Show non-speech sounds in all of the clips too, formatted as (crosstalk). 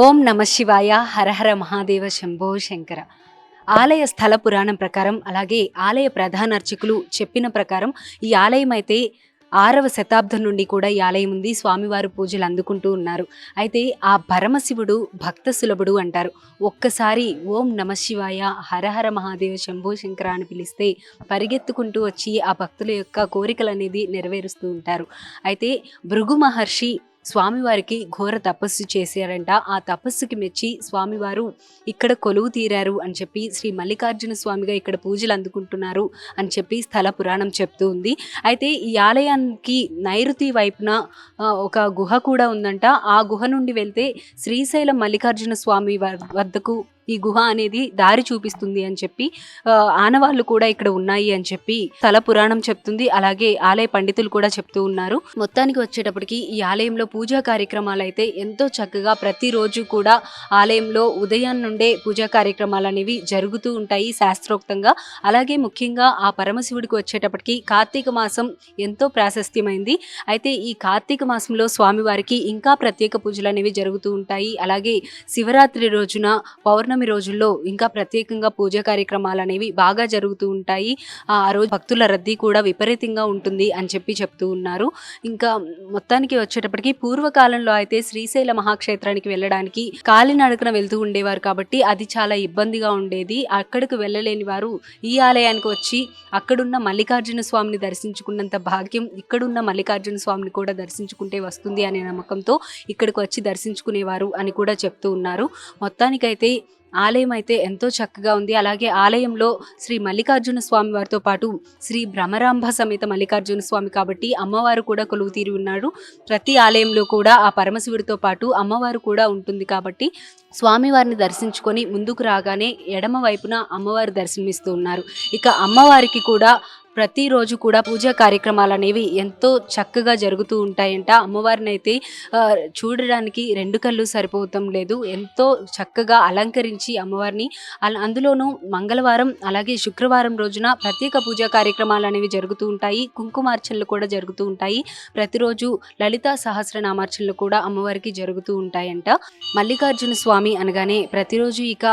ఓం నమ శివాయ హరహర మహాదేవ శంభో శంకర. ఆలయ స్థల పురాణం ప్రకారం అలాగే ఆలయ ప్రధాన అర్చకులు చెప్పిన ప్రకారం ఈ ఆలయం అయితే ఆరవ శతాబ్దం నుండి కూడా ఈ ఆలయం ఉంది. స్వామివారు పూజలు అందుకుంటూ ఉన్నారు. అయితే ఆ పరమశివుడు భక్త సులభుడు అంటారు. ఒక్కసారి ఓం నమ శివాయ హరహర మహాదేవ శంభో శంకర అని పిలిస్తే పరిగెత్తుకుంటూ వచ్చి ఆ భక్తుల యొక్క కోరికలు అనేది నెరవేరుస్తూ ఉంటారు. అయితే భృగు మహర్షి స్వామివారికి ఘోర తపస్సు చేశారంట. ఆ తపస్సుకి మెచ్చి స్వామివారు ఇక్కడ కొలువు తీరారు అని చెప్పి శ్రీ మల్లికార్జున స్వామిగా ఇక్కడ పూజలు అందుకుంటున్నారు అని చెప్పి స్థల పురాణం చెప్తూ ఉంది. అయితే ఈ ఆలయానికి నైరుతి వైపున ఒక గుహ కూడా ఉందంట. ఆ గుహ నుండి వెళ్తే శ్రీశైలం మల్లికార్జున స్వామి వ- వద్దకు ఈ గుహ అనేది దారి చూపిస్తుంది అని చెప్పి ఆనవాళ్ళు కూడా ఇక్కడ ఉన్నాయి అని చెప్పి తల పురాణం చెప్తుంది. అలాగే ఆలయ పండితులు కూడా చెప్తూ ఉన్నారు. మొత్తానికి వచ్చేటప్పటికి ఈ ఆలయంలో పూజా కార్యక్రమాలు అయితే ఎంతో చక్కగా ప్రతిరోజు కూడా ఆలయంలో ఉదయం నుండే పూజా కార్యక్రమాలు అనేవి జరుగుతూ ఉంటాయి శాస్త్రోక్తంగా. అలాగే ముఖ్యంగా ఆ పరమశివుడికి వచ్చేటప్పటికి కార్తీక మాసం ఎంతో ప్రాశస్త్యమైంది. అయితే ఈ కార్తీక మాసంలో స్వామివారికి ఇంకా ప్రత్యేక పూజలు అనేవి జరుగుతూ ఉంటాయి. అలాగే శివరాత్రి రోజున పౌర్ణ పౌర్ణమి రోజుల్లో ఇంకా ప్రత్యేకంగా పూజా కార్యక్రమాలు అనేవి బాగా జరుగుతూ ఉంటాయి. ఆ ఆ రోజు భక్తుల రద్దీ కూడా విపరీతంగా ఉంటుంది అని చెప్పి చెప్తూ ఉన్నారు. ఇంకా మొత్తానికి వచ్చేటప్పటికి పూర్వకాలంలో అయితే శ్రీశైల మహాక్షేత్రానికి వెళ్ళడానికి కాలినడకన వెళ్తూ ఉండేవారు కాబట్టి అది చాలా ఇబ్బందిగా ఉండేది. అక్కడికి వెళ్ళలేని వారు ఈ ఆలయానికి వచ్చి అక్కడున్న మల్లికార్జున స్వామిని దర్శించుకున్నంత భాగ్యం ఇక్కడున్న మల్లికార్జున స్వామిని కూడా దర్శించుకుంటే వస్తుంది అనే నమ్మకంతో ఇక్కడికి వచ్చి దర్శించుకునేవారు అని కూడా చెప్తూ ఉన్నారు. మొత్తానికైతే ఆలయం అయితే ఎంతో చక్కగా ఉంది. అలాగే ఆలయంలో శ్రీ మల్లికార్జున స్వామి వారితో పాటు శ్రీ భ్రమరాంభ సమేత మల్లికార్జున స్వామి కాబట్టి అమ్మవారు కూడా కొలువు తీరి ఉన్నాడు ప్రతి ఆలయంలో కూడా ఆ పరమశివుడితో పాటు అమ్మవారు కూడా ఉంటుంది కాబట్టి స్వామివారిని దర్శించుకొని ముందుకు రాగానే ఎడమ వైపున అమ్మవారు దర్శనమిస్తూ ఉన్నారు. ఇక అమ్మవారికి కూడా ప్రతిరోజు కూడా పూజా కార్యక్రమాలు అనేవి ఎంతో చక్కగా జరుగుతూ ఉంటాయంట. అమ్మవారిని అయితే చూడడానికి రెండు కళ్ళు సరిపోవటం లేదు. ఎంతో చక్కగా అలంకరించి అమ్మవారిని అందులోనూ మంగళవారం అలాగే శుక్రవారం రోజున ప్రత్యేక పూజా కార్యక్రమాలు అనేవి జరుగుతూ ఉంటాయి. కుంకుమార్చనలు కూడా జరుగుతూ ఉంటాయి. ప్రతిరోజు లలిత సహస్రనామార్చనలు కూడా అమ్మవారికి జరుగుతూ ఉంటాయంట. మల్లికార్జున స్వామి అనగానే ప్రతిరోజు ఇక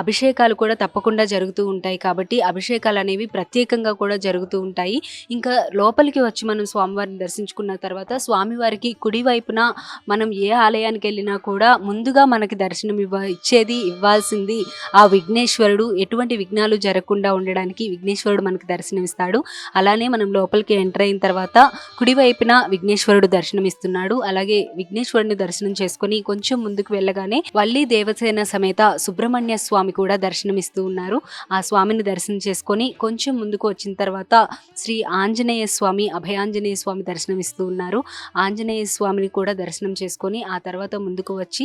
అభిషేకాలు కూడా తప్పకుండా జరుగుతూ ఉంటాయి. కాబట్టి అభిషేకాలు అనేవి ప్రత్యేకంగా కూడా జరుగుతూ ఉంటాయి. ఇంకా లోపలికి వచ్చి మనం స్వామివారిని దర్శించుకున్న తర్వాత స్వామివారికి కుడి వైపున మనం ఏ ఆలయానికి వెళ్ళినా కూడా ముందుగా మనకి దర్శనం ఇవ్వ ఇచ్చేది ఇవ్వాల్సింది ఆ విఘ్నేశ్వరుడు. ఎటువంటి విఘ్నాలు జరగకుండా ఉండడానికి విఘ్నేశ్వరుడు మనకి దర్శనమిస్తాడు. అలానే మనం లోపలికి ఎంటర్ అయిన తర్వాత కుడి వైపున విఘ్నేశ్వరుడు దర్శనమిస్తున్నాడు. అలాగే విఘ్నేశ్వరుడిని దర్శనం చేసుకొని కొంచెం ముందుకు వెళ్ళగానే వల్లి దేవసేన సమేత సుబ్రహ్మణ్య స్వామి కూడా దర్శనమిస్తూ ఉన్నారు. ఆ స్వామిని దర్శనం చేసుకొని కొంచెం ముందుకు వచ్చిన తర్వాత తర్వాత శ్రీ ఆంజనేయ స్వామి అభయాంజనేయ స్వామి దర్శనమిస్తూ ఉన్నారు. ఆంజనేయ స్వామిని కూడా దర్శనం చేసుకొని ఆ తర్వాత ముందుకు వచ్చి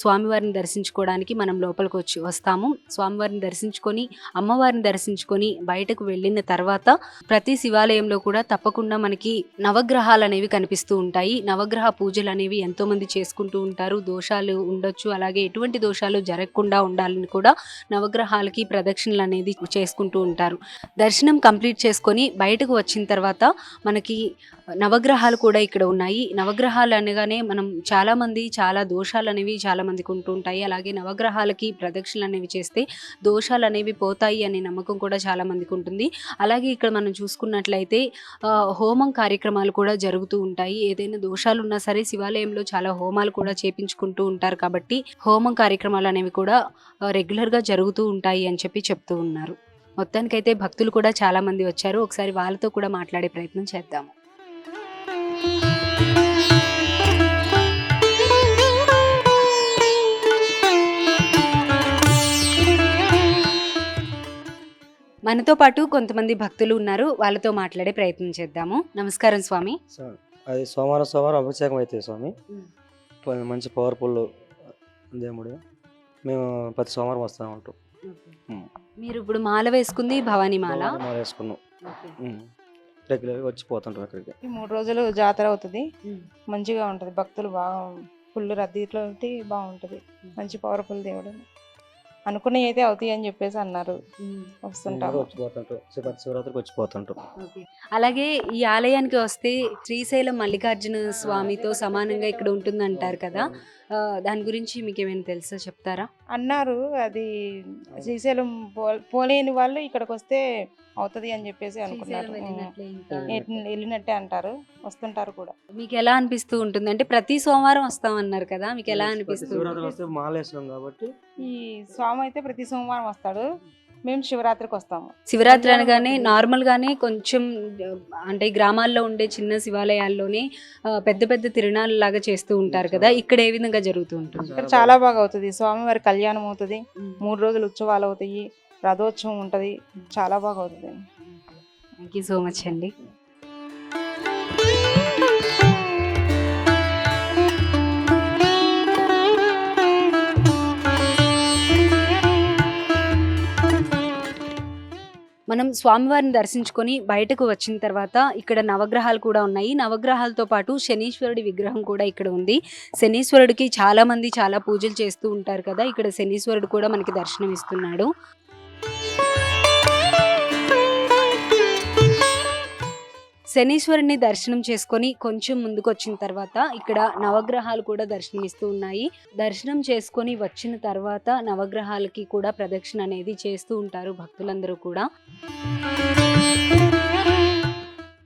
స్వామివారిని దర్శించుకోవడానికి మనం లోపలికి వచ్చి వస్తాము. స్వామివారిని దర్శించుకొని అమ్మవారిని దర్శించుకొని బయటకు వెళ్ళిన తర్వాత ప్రతి శివాలయంలో కూడా తప్పకుండా మనకి నవగ్రహాలు అనేవి కనిపిస్తూ ఉంటాయి. నవగ్రహ పూజలు అనేవి ఎంతో మంది చేసుకుంటూ ఉంటారు. దోషాలు ఉండొచ్చు అలాగే ఎటువంటి దోషాలు జరగకుండా ఉండాలని కూడా నవగ్రహాలకి ప్రదక్షిణలు అనేది చేసుకుంటూ ఉంటారు. దర్శనం కంప్లీట్ చేసుకొని బయటకు వచ్చిన తర్వాత మనకి నవగ్రహాలు కూడా ఇక్కడ ఉన్నాయి. నవగ్రహాలు అనగానే మనం చాలామంది చాలా దోషాలు అనేవి చాలామందికి ఉంటూ ఉంటాయి. అలాగే నవగ్రహాలకి ప్రదక్షిణలు అనేవి చేస్తే దోషాలు అనేవి పోతాయి అనే నమ్మకం కూడా చాలా మందికి ఉంటుంది. అలాగే ఇక్కడ మనం చూసుకున్నట్లయితే హోమం కార్యక్రమాలు కూడా జరుగుతూ ఉంటాయి. ఏదైనా దోషాలు ఉన్నా సరే శివాలయంలో చాలా హోమాలు కూడా చేపించుకుంటూ ఉంటారు కాబట్టి హోమం కార్యక్రమాలు అనేవి కూడా రెగ్యులర్గా జరుగుతూ ఉంటాయి అని చెప్పి చెప్తూ ఉన్నారు. మొత్తానికైతే భక్తులు కూడా చాలా మంది వచ్చారు. ఒకసారి వాళ్ళతో కూడా మాట్లాడే ప్రయత్నం చేద్దాము మనతో పాటు కొంతమంది భక్తులు ఉన్నారు. వాళ్ళతో మాట్లాడే ప్రయత్నం చేద్దాము. నమస్కారం స్వామి. అది సోమవారం సోమవారం అభిషేకం అవుతుంది స్వామి. మంచి పవర్ఫుల్ దేవుడు. మేము ప్రతి సోమవారం వస్తూ ఉంటాం. మీరు ఇప్పుడు మాల వేసుకుంది భవానీ మాల? మాల వేసుకున్నాం. రెగ్యులర్గా వచ్చి పోతుంటాం అక్కడికి. ఈ మూడు రోజులు జాతర అవుతుంది. మంచిగా ఉంటది. భక్తులు బాగా ఫుల్ రద్దీతో బాగుంటది. మంచి పవర్ఫుల్ దేవుడు. అనుకున్నవి అయితే అవుతాయి అని చెప్పేసి అన్నారు. ఉమ్. వస్తుంటాము. వచ్చి పోతుంటాం శివ శివరాత్రికి వచ్చి పోతుంటాం. ఓకే. అలాగే ఈ ఆలయానికి వస్తే శ్రీశైలం మల్లికార్జున స్వామితో సమానంగా ఇక్కడ ఉంటుంది అంటారు కదా ఆ, దాని గురించి మీకు ఏమైనా తెలుసా? చెప్తారా? అన్నారు అది శ్రీశైలం పో- పోలేని వాళ్ళు ఇక్కడికి వస్తే అవుతుంది అని చెప్పేసి అనుకున్నారు. వెళ్ళినట్టే అంటారు. వస్తుంటారు కూడా. మీకు ఎలా అనిపిస్తూ ఉంటుంది? అంటే ప్రతి సోమవారం వస్తామన్నారు కదా మీకు ఎలా అనిపిస్తుంది వస్తే కాబట్టి ఈ స్వామి అయితే ప్రతి సోమవారం వస్తాడు. మేము శివరాత్రికి వస్తాము. శివరాత్రి అనగానే నార్మల్ గానే కొంచెం అంటే గ్రామాల్లో ఉండే చిన్న శివాలయాల్లోనే పెద్ద పెద్ద తిరునాళ్ళు లాగా చేస్తూ ఉంటారు కదా. ఇక్కడ ఏ విధంగా జరుగుతూ ఉంటుంది? ఇక్కడ చాలా బాగా అవుతుంది. స్వామివారి కళ్యాణం అవుతుంది. మూడు రోజులు ఉత్సవాలు అవుతాయి. రథోత్సవం ఉంటది. చాలా బాగా అవుతుంది. థ్యాంక్ యూ సో మచ్ అండి. మనం స్వామివారిని దర్శించుకొని బయటకు వచ్చిన తర్వాత ఇక్కడ నవగ్రహాలు కూడా ఉన్నాయి. నవగ్రహాలతో పాటు శనీశ్వరుడి విగ్రహం కూడా ఇక్కడ ఉంది. శనీశ్వరుడికి చాలా మంది చాలా పూజలు చేస్తూ ఉంటారు కదా. ఇక్కడ శనీశ్వరుడు కూడా మనకి దర్శనం ఇస్తున్నాడు శనీశ్వరుని దర్శనం చేసుకొని కొంచెం ముందుకు వచ్చిన తర్వాత ఇక్కడ నవగ్రహాలు కూడా దర్శనమిస్తూ ఉన్నాయి. దర్శనం చేసుకొని వచ్చిన తర్వాత నవగ్రహాలకి కూడా ప్రదక్షిణ అనేది చేస్తూ ఉంటారు భక్తులందరూ కూడా.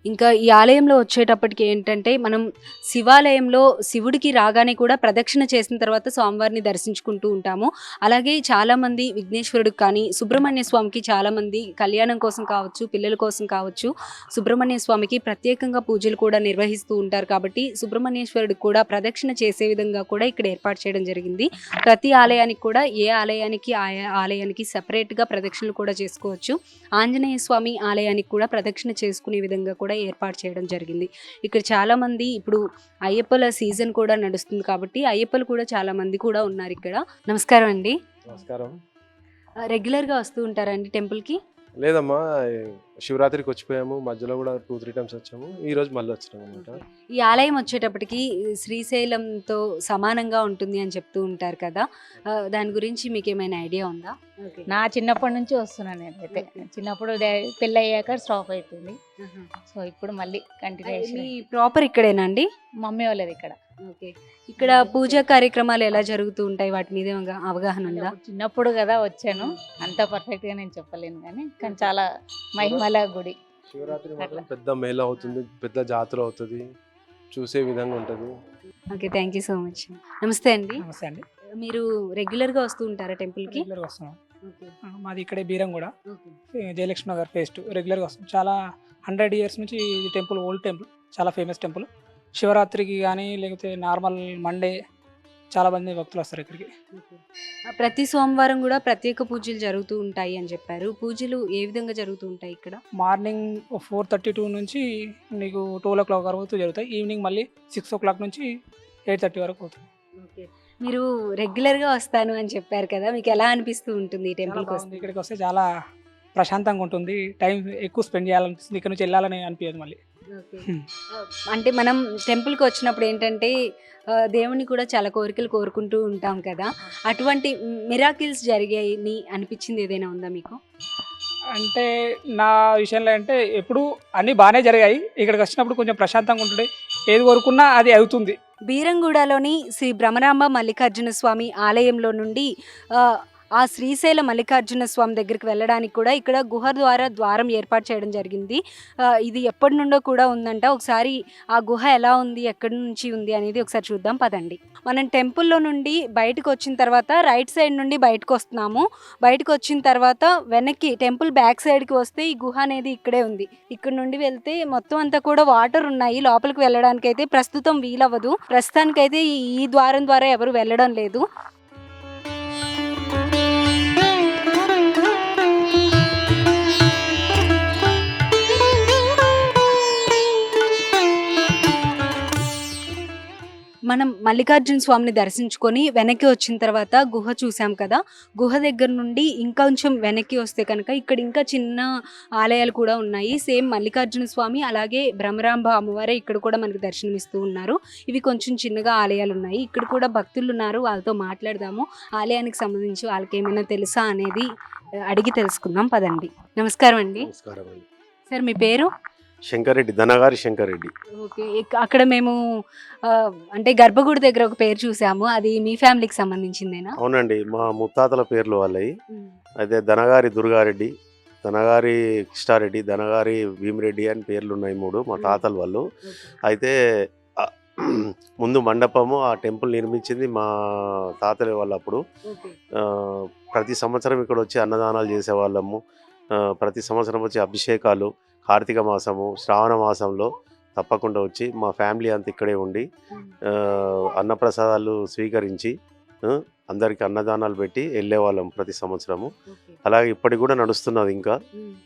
ఇంకా ఈ ఆలయంలో వచ్చేటప్పటికి ఏంటంటే మనం శివాలయంలో శివుడికి రాగానే కూడా ప్రదక్షిణ చేసిన తర్వాత స్వామివారిని దర్శించుకుంటూ ఉంటాము. అలాగే చాలామంది విఘ్నేశ్వరుడికి కానీ సుబ్రహ్మణ్య స్వామికి చాలామంది కళ్యాణం కోసం కావచ్చు పిల్లల కోసం కావచ్చు సుబ్రహ్మణ్య స్వామికి ప్రత్యేకంగా పూజలు కూడా నిర్వహిస్తూ ఉంటారు కాబట్టి సుబ్రహ్మణ్యేశ్వరుడికి కూడా ప్రదక్షిణ చేసే విధంగా కూడా ఇక్కడ ఏర్పాటు చేయడం జరిగింది. ప్రతి ఆలయానికి కూడా ఏ ఆలయానికి ఆయా ఆలయానికి సపరేట్గా ప్రదక్షిణలు కూడా చేసుకోవచ్చు. ఆంజనేయ స్వామి ఆలయానికి కూడా ప్రదక్షిణ చేసుకునే విధంగా కూడా ఏర్పాటు చేయడం జరిగింది. ఇక్కడ చాలా మంది ఇప్పుడు అయ్యప్పల సీజన్ కూడా నడుస్తుంది కాబట్టి అయ్యప్పలు కూడా చాలా మంది కూడా ఉన్నారు ఇక్కడ. నమస్కారం అండి. నమస్కారం. రెగ్యులర్గా వస్తూ ఉంటారండి టెంపుల్కి? లేదమ్మా శివరాత్రికి వచ్చిపోయాము. మధ్యలో కూడా టూ త్రీ టైమ్స్ వచ్చాము. ఈ రోజు మళ్ళీ వచ్చినాం అనమాట ఈ ఆలయం వచ్చేటప్పటికి శ్రీశైలంతో సమానంగా ఉంటుంది అని చెప్తూ ఉంటారు కదా. ఆ, దాని గురించి మీకు ఏమైనా ఐడియా ఉందా? నా చిన్నప్పటి నుంచి వస్తున్నాను నేను అయితే. చిన్నప్పుడు డా- పెళ్ళి అయ్యాక స్టాప్ అయిపోయింది సో ఇప్పుడు మళ్ళీ కంటిన్యూషన్ మీ ప్రాపర్ ఇక్కడేనా అండి? మమ్మీ వాళ్ళది ఇక్కడ. ఓకే. ఇక్కడ పూజా కార్యక్రమాలు ఎలా జరుగుతూ ఉంటాయి? వాటి మీద ఏమైనా అవగాహన ఉందా? అప్పుడు చిన్నప్పుడు కదా వచ్చాను. అంత పర్ఫెక్ట్గా నేను చెప్పలేను కానీ కానీ చాలా మహిమల గుడి శివరాత్రి మాత్రం. పెద్ద మేళ అవుతుంది పెద్ద జాతర అవుతుంది చూసే విధంగా ఉంటుంది. Okay thank you so much. నమస్తే అండి. నమస్తే అండి. మీరు రెగ్యులర్గా వస్తూ ఉంటారా టెంపుల్కి రెగ్యులర్గా వస్తున్నాం. ఆ, మాది ఇక్కడే బీరం కూడా జయలక్ష్మి నగర్ ఫేస్ట్ రెగ్యులర్గా వస్తాం చాలా హండ్రెడ్ ఇయర్స్ నుంచి ఇది టెంపుల్ ఓల్డ్ టెంపుల్ చాలా ఫేమస్ టెంపుల్. శివరాత్రికి కానీ లేకపోతే నార్మల్ మండే చాలా మంది భక్తులు వస్తారు ఇక్కడికి. ప్రతి సోమవారం కూడా ప్రత్యేక పూజలు జరుగుతూ ఉంటాయి అని చెప్పారు. పూజలు ఏ విధంగా జరుగుతూ ఉంటాయి ఇక్కడ? మార్నింగ్ ఫోర్ థర్టీ టూ నుంచి నీకు ట్వెల్వ్ ఓ క్లాక్ వరకు జరుగుతాయి. ఈవినింగ్ మళ్ళీ సిక్స్ ఓ క్లాక్ నుంచి ఎయిట్ థర్టీ వరకు అవుతుంది. మీరు రెగ్యులర్గా వస్తాను అని చెప్పారు కదా మీకు ఎలా అనిపిస్తూ ఉంటుంది ఈ చాలా టెంపుల్కి బాగుంది. ఇక్కడికి వస్తే చాలా ప్రశాంతంగా ఉంటుంది. టైం ఎక్కువ స్పెండ్ చేయాలనిపిస్తుంది. ఇక్కడ నుంచి వెళ్ళాలని అనిపించదు మళ్ళీ. అంటే మనం టెంపుల్కి వచ్చినప్పుడు ఏంటంటే దేవుణ్ణి కూడా చాలా కోరికలు కోరుకుంటూ ఉంటాం కదా. అటువంటి మిరాకిల్స్ జరిగాయి అనిపించింది ఏదైనా ఉందా మీకు? అంటే నా విషయంలో అంటే ఎప్పుడు అన్నీ బాగానే జరిగాయి. ఇక్కడికి వచ్చినప్పుడు కొంచెం ప్రశాంతంగా ఉంటుంది ఏది కోరుకున్నా అది అవుతుంది. బీరంగూడలోని శ్రీ భ్రమరాంబ మల్లికార్జున స్వామి ఆలయంలో నుండి ఆ, శ్రీశైల మల్లికార్జున స్వామి దగ్గరికి వెళ్ళడానికి కూడా ఇక్కడ గుహ ద్వారా ద్వారం ఏర్పాటు చేయడం జరిగింది. ఇది ఎప్పటి నుండో కూడా ఉందంట. ఒకసారి ఆ గుహ ఎలా ఉంది ఎక్కడి నుంచి ఉంది అనేది ఒకసారి చూద్దాం పదండి. మనం టెంపుల్లో నుండి బయటకు వచ్చిన తర్వాత రైట్ సైడ్ నుండి బయటకు వస్తున్నాము. బయటకు వచ్చిన తర్వాత వెనక్కి టెంపుల్ బ్యాక్ సైడ్కి వస్తే ఈ గుహ అనేది ఇక్కడే ఉంది. ఇక్కడ నుండి వెళ్తే మొత్తం అంతా కూడా వాటర్ ఉన్నాయి. లోపలికి వెళ్ళడానికి అయితే ప్రస్తుతం వీలవ్వదు. ప్రస్తుతానికైతే ఈ- ఈ ద్వారం ద్వారా ఎవరు వెళ్ళడం లేదు. మనం మల్లికార్జున స్వామిని దర్శించుకొని వెనక్కి వచ్చిన తర్వాత గుహ చూసాం కదా. గుహ దగ్గర నుండి ఇంకొంచెం వెనక్కి వస్తే కనుక ఇక్కడ ఇంకా చిన్న ఆలయాలు కూడా ఉన్నాయి. సేమ్ మల్లికార్జున స్వామి అలాగే భ్రమరాంబ అమ్మవారే ఇక్కడ కూడా మనకి దర్శనమిస్తూ ఉన్నారు. ఇవి కొంచెం చిన్నగా ఆలయాలు ఉన్నాయి. ఇక్కడ కూడా భక్తులు ఉన్నారు. వాళ్ళతో మాట్లాడదాము. ఆలయానికి సంబంధించి వాళ్ళకి ఏమైనా తెలుసా అనేది అడిగి తెలుసుకుందాం. పదండి. నమస్కారం అండి. నమస్కారం అండి. సార్ మీ పేరు? శంకరెడ్డి ధనగారి శంకరెడ్డి ఓకే అక్కడ మేము అంటే గర్భగుడి దగ్గర ఒక పేరు చూసాము. అది మీ ఫ్యామిలీకి సంబంధించిందేనా? అవునండి మా ముత్తాతల పేర్లు వాళ్ళవి. అయితే ధనగారి దుర్గారెడ్డి ధనగారి కృష్ణారెడ్డి ధనగారి భీమిరెడ్డి అని పేర్లు ఉన్నాయి మూడు మా తాతల వాళ్ళు. అయితే ముందు మండపము ఆ టెంపుల్ నిర్మించింది మా తాతల వాళ్ళు అప్పుడు ప్రతి సంవత్సరం ఇక్కడ వచ్చి అన్నదానాలు చేసేవాళ్ళము. ప్రతి సంవత్సరం వచ్చి అభిషేకాలు. కార్తీక మాసము శ్రావణ మాసంలో తప్పకుండా వచ్చి మా ఫ్యామిలీ అంతా ఇక్కడే ఉండి అన్నప్రసాదాలు స్వీకరించి అందరికి అన్నదానాలు పెట్టి వెళ్ళేవాళ్ళం ప్రతి సంవత్సరము. అలాగే ఇప్పటికి కూడా నడుస్తున్నది ఇంకా.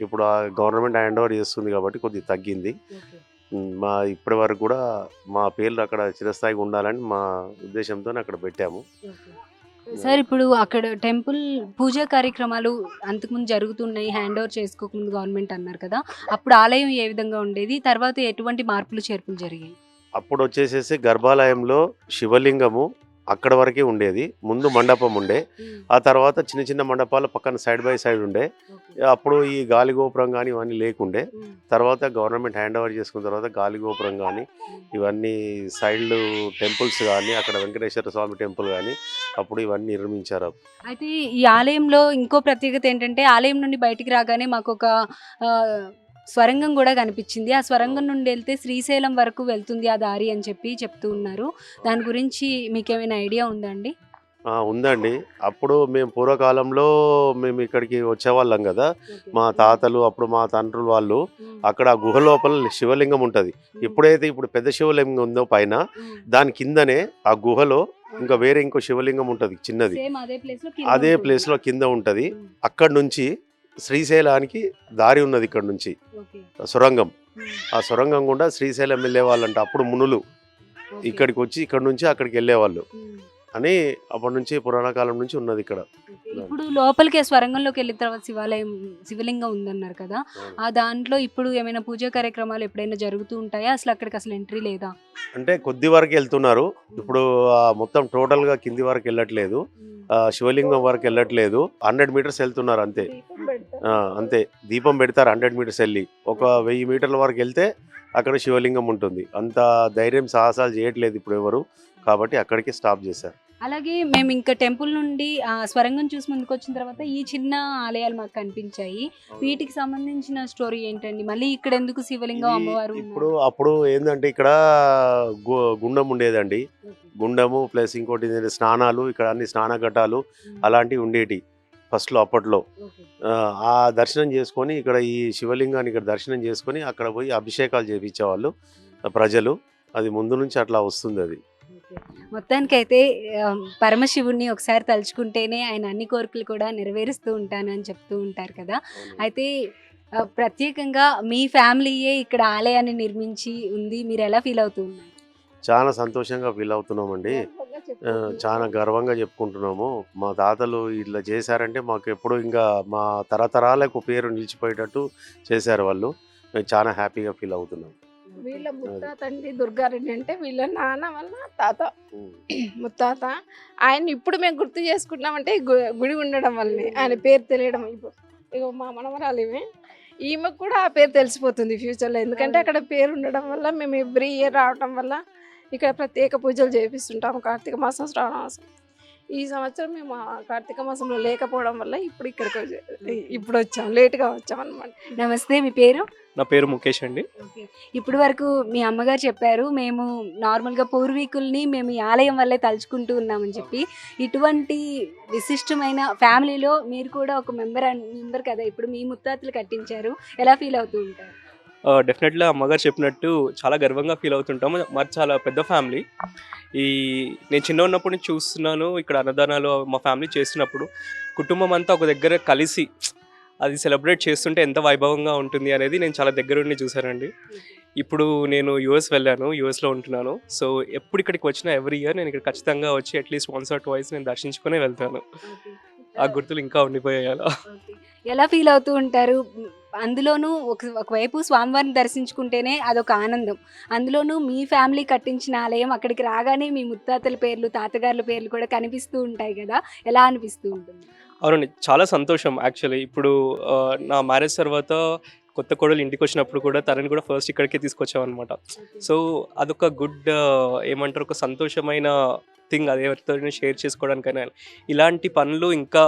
ఇప్పుడు ఆ గవర్నమెంట్ హ్యాండ్ ఓవర్ చేస్తుంది కాబట్టి కొద్దిగా తగ్గింది. మా ఇప్పటి వరకు కూడా మా పేర్లు అక్కడ చిరస్థాయిగా ఉండాలని మా ఉద్దేశంతో అక్కడ పెట్టాము. సార్ ఇప్పుడు అక్కడ టెంపుల్ పూజా కార్యక్రమాలు అంతకుముందు జరుగుతున్నాయి హ్యాండ్ ఓవర్ చేసుకోకముందు గవర్నమెంట్ అన్నారు కదా అప్పుడు ఆలయం ఏ విధంగా ఉండేది తర్వాత ఎటువంటి మార్పులు చేర్పులు జరిగాయి? అప్పుడు వచ్చేసేసి గర్భాలయంలో శివలింగము అక్కడ వరకే ఉండేది. ముందు మండపం ఉండే. ఆ తర్వాత చిన్న చిన్న మండపాలు పక్కన సైడ్ బై సైడ్ ఉండే. అప్పుడు ఈ గాలి గోపురం కానీ ఇవన్నీ లేకుండే. తర్వాత గవర్నమెంట్ హ్యాండ్ ఓవర్ చేసుకున్న తర్వాత గాలి గోపురం కానీ ఇవన్నీ సైడ్లు టెంపుల్స్ కానీ అక్కడ వెంకటేశ్వర స్వామి టెంపుల్ కానీ అప్పుడు ఇవన్నీ నిర్మించారు. అయితే ఈ ఆలయంలో ఇంకో ప్రత్యేకత ఏంటంటే ఆలయం నుండి బయటికి రాగానే మాకు ఒక స్వరంగం కూడా కనిపించింది. ఆ స్వరంగం నుండి వెళ్తే శ్రీశైలం వరకు వెళ్తుంది ఆ దారి అని చెప్పి చెప్తూ ఉన్నారు. దాని గురించి మీకు ఏమైనా ఐడియా ఉందా అండి ఆ, ఉందండి. అప్పుడు మేము పూర్వకాలంలో మేము ఇక్కడికి వచ్చేవాళ్ళం కదా. మా తాతలు అప్పుడు మా తండ్రులు వాళ్ళు అక్కడ గుహ లోపల శివలింగం ఉంటుంది. ఎప్పుడైతే ఇప్పుడు పెద్ద శివలింగం ఉందో పైన దాని కిందనే ఆ గుహలో ఇంకా వేరే ఇంకో శివలింగం ఉంటుంది చిన్నది. అదే ప్లేస్లో అదే ప్లేస్లో కింద ఉంటది. అక్కడ నుంచి శ్రీశైలానికి దారి ఉన్నది ఇక్కడ నుంచి. సొరంగం. ఆ సొరంగం గుండా శ్రీశైలం వెళ్ళే వాళ్ళంట అప్పుడు మునులు ఇక్కడికి వచ్చి ఇక్కడ నుంచి అక్కడికి వెళ్ళేవాళ్ళు. అని అప్పటి నుంచి పురాణ కాలం నుంచి ఉన్నది ఇక్కడ. ఇప్పుడు లోపలికి స్వరంగంలోకి వెళ్ళిన తర్వాత శివాలయం శివలింగం ఉందన్నారు కదా. ఆ దాంట్లో ఇప్పుడు ఏమైనా పూజా కార్యక్రమాలు ఎప్పుడైనా జరుగుతూ ఉంటాయా? అసలు అక్కడికి అసలు ఎంట్రీ లేదా? అంటే కొద్ది వరకు వెళ్తున్నారు. ఇప్పుడు ఆ మొత్తం టోటల్గా కింది వరకు వెళ్ళట్లేదు. శివలింగం వరకు వెళ్ళట్లేదు. హండ్రెడ్ మీటర్స్ వెళ్తున్నారు అంతే. అంతే. దీపం పెడతారు హండ్రెడ్ మీటర్స్ వెళ్ళి. ఒక వెయ్యి మీటర్ల వరకు వెళ్తే అక్కడ శివలింగం ఉంటుంది. అంత ధైర్యం సాహసాలు చేయట్లేదు ఇప్పుడు ఎవరు. కాబట్టి అక్కడికి స్టాప్ చేశారు. అలాగే మేము ఇంకా టెంపుల్ నుండి ఆ స్వరంగం చూసి ముందుకు వచ్చిన తర్వాత ఈ చిన్న ఆలయాలు మాకు కనిపించాయి. వీటికి సంబంధించిన స్టోరీ ఏంటండి? మళ్ళీ ఇక్కడ ఎందుకు శివలింగం అమ్మవారు ఇప్పుడు అప్పుడు ఏంటంటే ఇక్కడ గుండం ఉండేదండి. గుండము ప్లస్ ఇంకోటి స్నానాలు ఇక్కడ అన్ని స్నాన ఘట్టాలు అలాంటివి ఉండేటి ఫస్ట్లో అప్పట్లో. ఆ, దర్శనం చేసుకొని ఇక్కడ ఈ శివలింగాన్ని ఇక్కడ దర్శనం చేసుకొని అక్కడ పోయి అభిషేకాలు చేపించేవాళ్ళు ప్రజలు. అది ముందు నుంచి అట్లా వస్తుంది అది. మొత్తానికైతే పరమశివుణ్ణి ఒకసారి తలుచుకుంటేనే ఆయన అన్ని కోరికలు కూడా నెరవేరుస్తూ ఉంటాను అని చెప్తూ ఉంటారు కదా. అయితే ప్రత్యేకంగా మీ ఫ్యామిలీయే ఇక్కడ ఆలయాన్ని నిర్మించి ఉంది. మీరు ఎలా ఫీల్ అవుతూ ఉన్నారు? చాలా సంతోషంగా ఫీల్ అవుతున్నామండి. చాలా గర్వంగా చెప్పుకుంటున్నాము. మా తాతలు ఇట్లా చేశారంటే మాకు ఎప్పుడు ఇంకా మా తరతరాలకు పేరు నిలిచిపోయేటట్టు చేశారు వాళ్ళు. మేము చాలా హ్యాపీగా ఫీల్ అవుతున్నాం. వీళ్ళ ముత్తాత అండి దుర్గారెడ్డి అంటే వీళ్ళ నాన్న వాళ్ళ తాత. (clears throat) ముత్తాత. ఆయన ఇప్పుడు మేము గుర్తు చేసుకుంటున్నామంటే గుడి ఉండడం వల్లనే. ఆయన పేరు తెలియడం ఇప్పుడు ఇక మా మనవరాలు ఈమె ఈమెకు కూడా ఆ పేరు తెలిసిపోతుంది ఫ్యూచర్లో. ఎందుకంటే అక్కడ పేరు ఉండడం వల్ల మేము ఎవ్రీ ఇయర్ రావడం వల్ల ఇక్కడ ప్రత్యేక పూజలు చేపిస్తుంటాము కార్తీక మాసం శ్రావణ మాసం. ఈ సంవత్సరం మేము కార్తీక మాసంలో లేకపోవడం వల్ల ఇప్పుడు ఇక్కడికి వచ్చి- ఇప్పుడు వచ్చాం లేట్గా వచ్చాం అనమాట నమస్తే మీ పేరు? నా పేరు ముఖేష్ అండి. ఇప్పుడు వరకు మీ అమ్మగారు చెప్పారు మేము నార్మల్గా పూర్వీకుల్ని మేము ఈ ఆలయం వల్లే తలుచుకుంటూ ఉన్నామని చెప్పి. ఇటువంటి విశిష్టమైన ఫ్యామిలీలో మీరు కూడా ఒక మెంబర్ మెంబర్ కదా ఇప్పుడు మీ ముత్తాతలు కట్టించారు. ఎలా ఫీల్ అవుతూ ఉంటారు? డెఫినెట్గా అమ్మగారు చెప్పినట్టు చాలా గర్వంగా ఫీల్ అవుతుంటాము మరి చాలా పెద్ద ఫ్యామిలీ ఈ నేను చిన్న ఉన్నప్పుడు నుంచి చూస్తున్నాను ఇక్కడ అన్నదానాలు మా ఫ్యామిలీ చేస్తున్నప్పుడు కుటుంబం అంతా ఒక దగ్గర కలిసి అది సెలబ్రేట్ చేస్తుంటే ఎంత వైభవంగా ఉంటుంది అనేది నేను చాలా దగ్గరుండి చూశానండి. ఇప్పుడు నేను యూఎస్ వెళ్ళాను యూఎస్లో ఉంటున్నాను. సో ఎప్పుడు ఇక్కడికి వచ్చినా ఎవ్రీ ఇయర్ నేను ఇక్కడ ఖచ్చితంగా వచ్చి అట్లీస్ట్ వన్స్ ఆర్ ట్వైస్ నేను దర్శించుకునే వెళ్తాను. ఆ గుర్తులు ఇంకా ఉండిపోయాయి. ఎలా ఫీల్ అవుతూ ఉంటారు? అందులోనూ ఒక ఒకవైపు స్వామివారిని దర్శించుకుంటేనే అదొక ఆనందం. అందులోనూ మీ ఫ్యామిలీ కట్టించిన ఆలయం అక్కడికి రాగానే మీ ముత్తాతల పేర్లు తాతగారుల పేర్లు కూడా కనిపిస్తూ ఉంటాయి కదా? ఎలా అనిపిస్తూ ఉంటుంది? అవునండి. చాలా సంతోషం యాక్చువల్లీ. ఇప్పుడు నా మ్యారేజ్ తర్వాత కొత్త కోడలు ఇంటికి వచ్చినప్పుడు కూడా తనని కూడా ఫస్ట్ ఇక్కడికే తీసుకొచ్చామన్నమాట. సో అదొక గుడ్ ఏమంటారు ఒక సంతోషమైన థింగ్ అది ఎవరితో షేర్ చేసుకోవడానికైనా. ఇలాంటి పనులు ఇంకా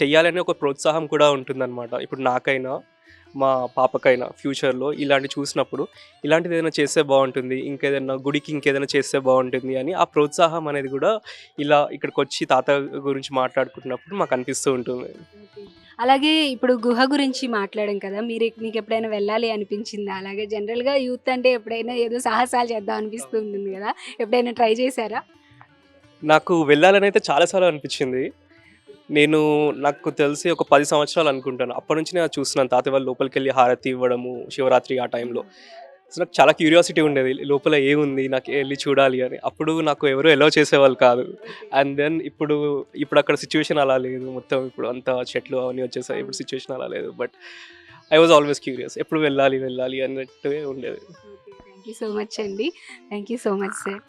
చెయ్యాలనే ఒక ప్రోత్సాహం కూడా ఉంటుందన్నమాట. ఇప్పుడు నాకైనా మా పాపకైనా ఫ్యూచర్లో ఇలాంటి చూసినప్పుడు ఇలాంటిది ఏదైనా చేస్తే బాగుంటుంది ఇంకేదైనా గుడికి ఇంకేదైనా చేస్తే బాగుంటుంది అని ఆ ప్రోత్సాహం అనేది కూడా ఇలా ఇక్కడికి వచ్చి తాత గురించి మాట్లాడుకుంటున్నప్పుడు మాకు అనిపిస్తూ ఉంటుంది. అలాగే ఇప్పుడు గుహ గురించి మాట్లాడాం కదా మీరు మీకు ఎప్పుడైనా వెళ్ళాలి అనిపించిందా? అలాగే జనరల్గా యూత్ అంటే ఎప్పుడైనా ఏదో సాహసాలు చేద్దాం అనిపిస్తూ ఉంటుంది కదా ఎప్పుడైనా ట్రై చేశారా? నాకు వెళ్ళాలని అయితే చాలాసార్లు అనిపించింది. నేను నాకు తెలిసి ఒక పది సంవత్సరాలు అనుకుంటాను. అప్పటి నుంచి నేను చూస్తున్నాను తాతయ్య వాళ్ళు లోపలికి వెళ్ళి హారతి ఇవ్వడము శివరాత్రి ఆ టైంలో. సో నాకు చాలా క్యూరియాసిటీ ఉండేది. లోపల ఏముంది? నాకు వెళ్ళి చూడాలి అని. అప్పుడు నాకు ఎవరు ఎలా చేసేవాళ్ళు కాదు. అండ్ దెన్ ఇప్పుడు ఇప్పుడు అక్కడ సిచ్యువేషన్ అలా లేదు. మొత్తం ఇప్పుడు అంతా చెట్లు అవన్నీ వచ్చేసాయి. ఇప్పుడు సిచ్యువేషన్ అలా లేదు. But I was always curious ఎప్పుడు వెళ్ళాలి వెళ్ళాలి అన్నట్టు ఉండేది. థ్యాంక్ యూ సో మచ్ అండి. Thank you so much sir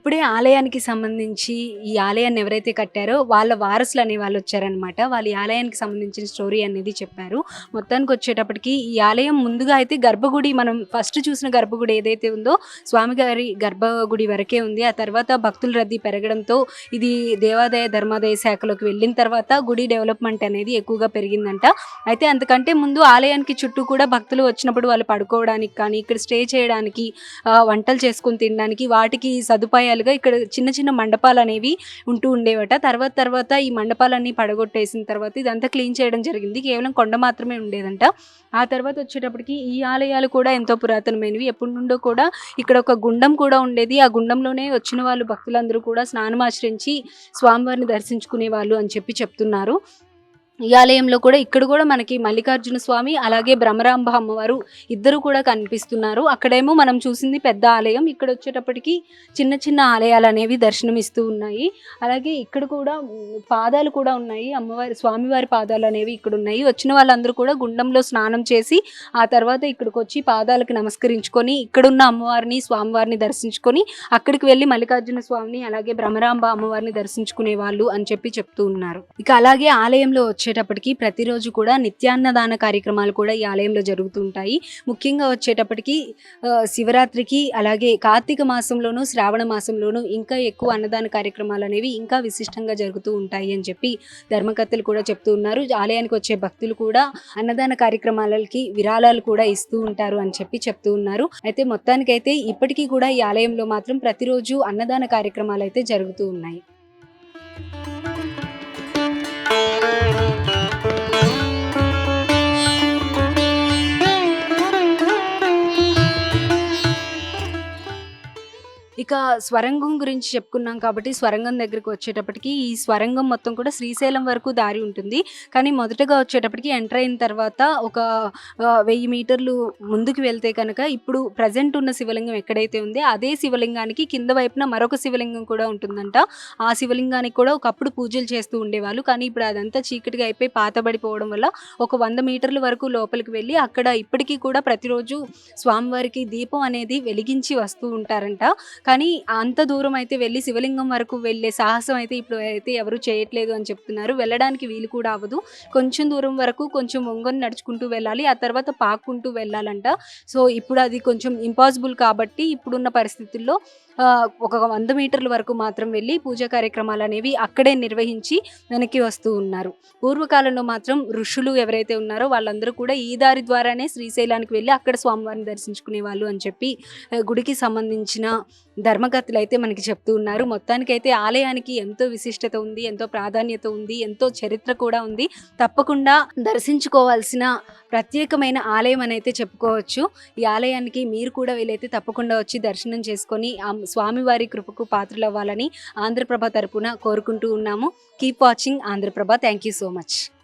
ఇప్పుడే ఆలయానికి సంబంధించి ఈ ఆలయాన్ని ఎవరైతే కట్టారో వాళ్ళ వారసులు అనే వాళ్ళు వచ్చారనమాట వాళ్ళు ఈ ఆలయానికి సంబంధించిన స్టోరీ అనేది చెప్పారు. మొత్తానికి వచ్చేటప్పటికి ఈ ఆలయం ముందుగా అయితే గర్భగుడి మనం ఫస్ట్ చూసిన గర్భగుడి ఏదైతే ఉందో స్వామిగారి గర్భగుడి వరకే ఉంది. ఆ తర్వాత భక్తుల రద్దీ పెరగడంతో ఇది దేవాదాయ ధర్మాదాయ శాఖలోకి వెళ్ళిన తర్వాత గుడి డెవలప్మెంట్ అనేది ఎక్కువగా పెరిగిందంట. అయితే అంతకంటే ముందు ఆలయానికి చుట్టూ కూడా భక్తులు వచ్చినప్పుడు వాళ్ళు పడుకోవడానికి కానీ ఇక్కడ స్టే చేయడానికి వంటలు చేసుకొని తినడానికి వాటికి సదుపాయాలుగా ఇక్కడ చిన్న చిన్న మండపాలు అనేవి ఉంటూ ఉండేవట. తర్వాత తర్వాత ఈ మండపాలన్నీ పడగొట్టేసిన తర్వాత ఇదంతా క్లీన్ చేయడం జరిగింది. కేవలం కొండ మాత్రమే ఉండేదంట. ఆ తర్వాత వచ్చేటప్పటికి ఈ ఆలయాలు కూడా ఎంతో పురాతనమైనవి. ఎప్పటి నుండో కూడా ఇక్కడ ఒక గుండం కూడా ఉండేది. ఆ గుండంలోనే వచ్చిన వాళ్ళు భక్తులందరూ కూడా స్నానం ఆచరించి స్వామివారిని దర్శించుకునే వాళ్ళు అని చెప్పి చెప్తున్నారు. ఈ ఆలయంలో కూడా ఇక్కడ కూడా మనకి మల్లికార్జున స్వామి అలాగే భ్రమరాంబ అమ్మవారు ఇద్దరు కూడా కనిపిస్తున్నారు. అక్కడేమో మనం చూసింది పెద్ద ఆలయం. ఇక్కడ వచ్చేటప్పటికి చిన్న చిన్న ఆలయాలు అనేవి దర్శనమిస్తూ ఉన్నాయి. అలాగే ఇక్కడ కూడా పాదాలు కూడా ఉన్నాయి. అమ్మవారి స్వామివారి పాదాలు అనేవి ఇక్కడ ఉన్నాయి. వచ్చిన వాళ్ళందరూ కూడా గుండంలో స్నానం చేసి ఆ తర్వాత ఇక్కడికి వచ్చి పాదాలకు నమస్కరించుకొని ఇక్కడున్న అమ్మవారిని స్వామివారిని దర్శించుకొని అక్కడికి వెళ్ళి మల్లికార్జున స్వామిని అలాగే భ్రమరాంబ అమ్మవారిని దర్శించుకునే వాళ్ళు అని చెప్పి చెప్తూ ఉన్నారు. ఇక అలాగే ఆలయంలో వచ్చే వచ్చేటప్పటికి ప్రతిరోజు కూడా నిత్యాన్నదాన కార్యక్రమాలు కూడా ఈ ఆలయంలో జరుగుతూ ఉంటాయి ముఖ్యంగా వచ్చేటప్పటికి శివరాత్రికి అలాగే కార్తీక మాసంలోనూ శ్రావణ మాసంలోనూ ఇంకా ఎక్కువ అన్నదాన కార్యక్రమాలు అనేవి ఇంకా విశిష్టంగా జరుగుతూ ఉంటాయి అని చెప్పి ధర్మకర్తలు కూడా చెప్తూ ఉన్నారు. ఆలయానికి వచ్చే భక్తులు కూడా అన్నదాన కార్యక్రమాలకి విరాళాలు కూడా ఇస్తూ ఉంటారు అని చెప్పి చెప్తూ ఉన్నారు. అయితే మొత్తానికైతే ఇప్పటికీ కూడా ఈ ఆలయంలో మాత్రం ప్రతిరోజు అన్నదాన కార్యక్రమాలు అయితే జరుగుతూ ఉన్నాయి. ఇక స్వరంగం గురించి చెప్పుకున్నాం కాబట్టి స్వరంగం దగ్గరికి వచ్చేటప్పటికి ఈ స్వరంగం మొత్తం కూడా శ్రీశైలం వరకు దారి ఉంటుంది. కానీ మొదటగా వచ్చేటప్పటికి ఎంటర్ అయిన తర్వాత ఒక వెయ్యి మీటర్లు ముందుకు వెళ్తే కనుక ఇప్పుడు ప్రజెంట్ ఉన్న శివలింగం ఎక్కడైతే ఉందో అదే శివలింగానికి కింద వైపున మరొక శివలింగం కూడా ఉంటుందంట. ఆ శివలింగానికి కూడా ఒకప్పుడు పూజలు చేస్తూ ఉండేవాళ్ళు. కానీ ఇప్పుడు అదంతా చీకటిగా అయిపోయి పాతబడిపోవడం వల్ల ఒక వంద మీటర్ల వరకు లోపలికి వెళ్ళి అక్కడ ఇప్పటికీ కూడా ప్రతిరోజు స్వామివారికి దీపం అనేది వెలిగించి వస్తూ ఉంటారంట. కానీ అంత దూరం అయితే వెళ్ళి శివలింగం వరకు వెళ్ళే సాహసం అయితే ఇప్పుడు అయితే ఎవరు చేయట్లేదు అని చెప్తున్నారు. వెళ్ళడానికి వీలు కూడా అవ్వదు. కొంచెం దూరం వరకు కొంచెం ఒంగొని నడుచుకుంటూ వెళ్ళాలి. ఆ తర్వాత పాక్కుంటూ వెళ్ళాలంట. సో ఇప్పుడు అది కొంచెం ఇంపాసిబుల్ కాబట్టి ఇప్పుడున్న పరిస్థితుల్లో ఒక వంద మీటర్ల వరకు మాత్రం వెళ్ళి పూజా కార్యక్రమాలు అనేవి అక్కడే నిర్వహించి వెనక్కి వస్తూ ఉన్నారు. పూర్వకాలంలో మాత్రం ఋషులు ఎవరైతే ఉన్నారో వాళ్ళందరూ కూడా ఈ దారి ద్వారానే శ్రీశైలానికి వెళ్ళి అక్కడ స్వామివారిని దర్శించుకునే వాళ్ళు అని చెప్పి గుడికి సంబంధించిన ధర్మకర్తలు అయితే మనకి చెప్తూ ఉన్నారు. మొత్తానికైతే ఆలయానికి ఎంతో విశిష్టత ఉంది ఎంతో ప్రాధాన్యత ఉంది ఎంతో చరిత్ర కూడా ఉంది. తప్పకుండా దర్శించుకోవాల్సిన ప్రత్యేకమైన ఆలయం అని అయితే చెప్పుకోవచ్చు. ఈ ఆలయానికి మీరు కూడా వీలైతే తప్పకుండా వచ్చి దర్శనం చేసుకొని ఆ స్వామివారి కృపకు పాత్రలు అవ్వాలని ఆంధ్రప్రభ తరపున కోరుకుంటూ ఉన్నాము. Keep watching Andhra Prabha. Thank you so much.